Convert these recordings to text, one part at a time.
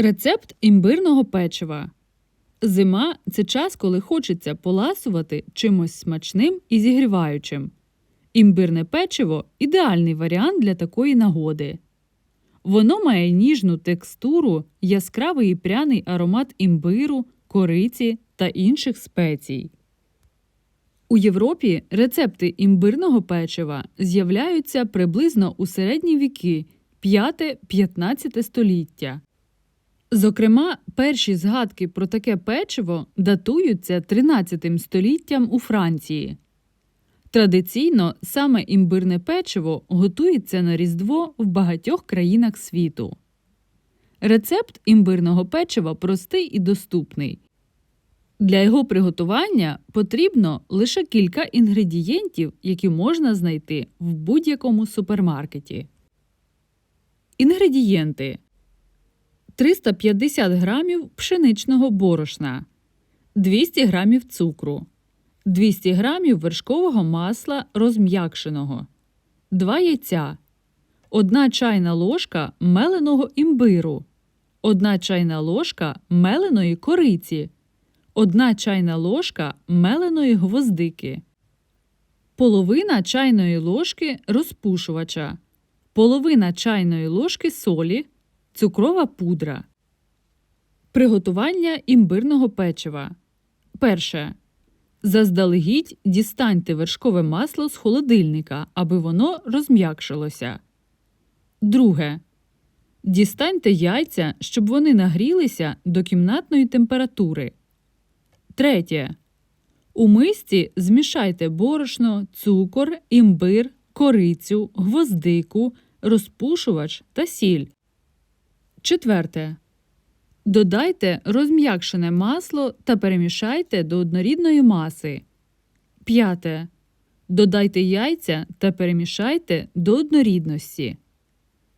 Рецепт імбирного печива. Зима це час, коли хочеться поласувати чимось смачним і зігріваючим. Імбирне печиво ідеальний варіант для такої нагоди. Воно має ніжну текстуру, яскравий і пряний аромат імбиру, кориці та інших спецій. У Європі рецепти імбирного печива з'являються приблизно у середні віки 5-15 століття. Зокрема, перші згадки про таке печиво датуються 13 століттям у Франції. Традиційно саме імбирне печиво готується на Різдво в багатьох країнах світу. Рецепт імбирного печива простий і доступний. Для його приготування потрібно лише кілька інгредієнтів, які можна знайти в будь-якому супермаркеті. Інгредієнти 350 грамів пшеничного борошна, 200 грамів цукру, 200 грамів вершкового масла розм'якшеного, 2 яйця, 1 чайна ложка меленого імбиру, 1 чайна ложка меленої кориці, 1 чайна ложка меленої гвоздики, половина чайної ложки розпушувача, половина чайної ложки солі, цукрова пудра. Приготування імбирного печива. Перше. Заздалегідь дістаньте вершкове масло з холодильника, аби воно розм'якшилося. Друге. Дістаньте яйця, щоб вони нагрілися до кімнатної температури. Третє. У мисці змішайте борошно, цукор, імбир, корицю, гвоздику, розпушувач та сіль. Четверте. Додайте розм'якшене масло та перемішайте до однорідної маси. П'яте. Додайте яйця та перемішайте до однорідності.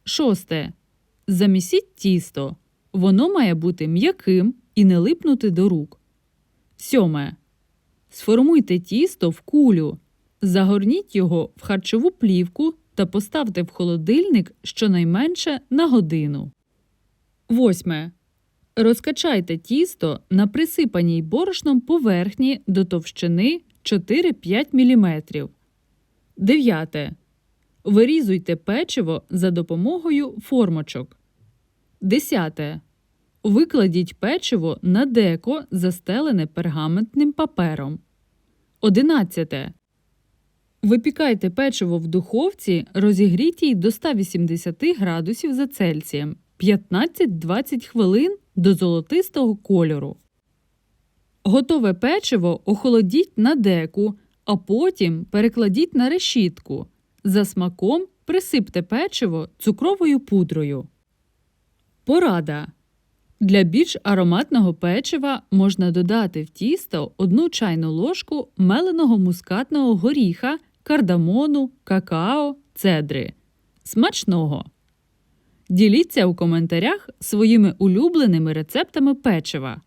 Шосте. Замісіть тісто. Воно має бути м'яким і не липнути до рук. Сьоме. Сформуйте тісто в кулю. Загорніть його в харчову плівку та поставте в холодильник щонайменше на годину. Восьме. Розкачайте тісто на присипаній борошном поверхні до товщини 4-5 мм. Дев'яте. Вирізуйте печиво за допомогою формочок. Десяте. Викладіть печиво на деко, застелене пергаментним папером. Одинадцяте. Випікайте печиво в духовці, розігрітій до 180 градусів за Цельсієм 15-20 хвилин до золотистого кольору. Готове печиво охолодіть на деку, а потім перекладіть на решітку. За смаком присипте печиво цукровою пудрою. Порада. Для більш ароматного печива можна додати в тісто одну чайну ложку меленого мускатного горіха, кардамону, какао, цедри. Смачного! Діліться у коментарях своїми улюбленими рецептами печива.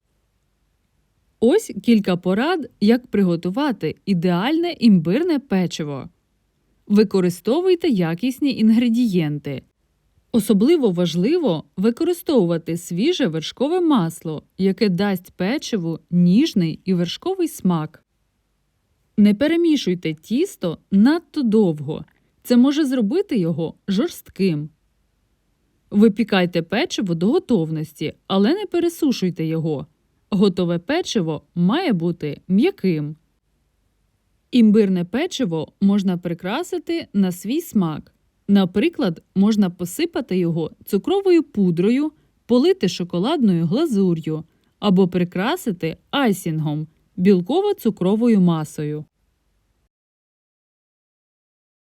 Ось кілька порад, як приготувати ідеальне імбирне печиво. Використовуйте якісні інгредієнти. Особливо важливо використовувати свіже вершкове масло, яке дасть печиву ніжний і вершковий смак. Не перемішуйте тісто надто довго. Це може зробити його жорстким. Випікайте печиво до готовності, але не пересушуйте його. Готове печиво має бути м'яким. Імбирне печиво можна прикрасити на свій смак. Наприклад, можна посипати його цукровою пудрою, полити шоколадною глазур'ю або прикрасити айсінгом білково-цукровою масою.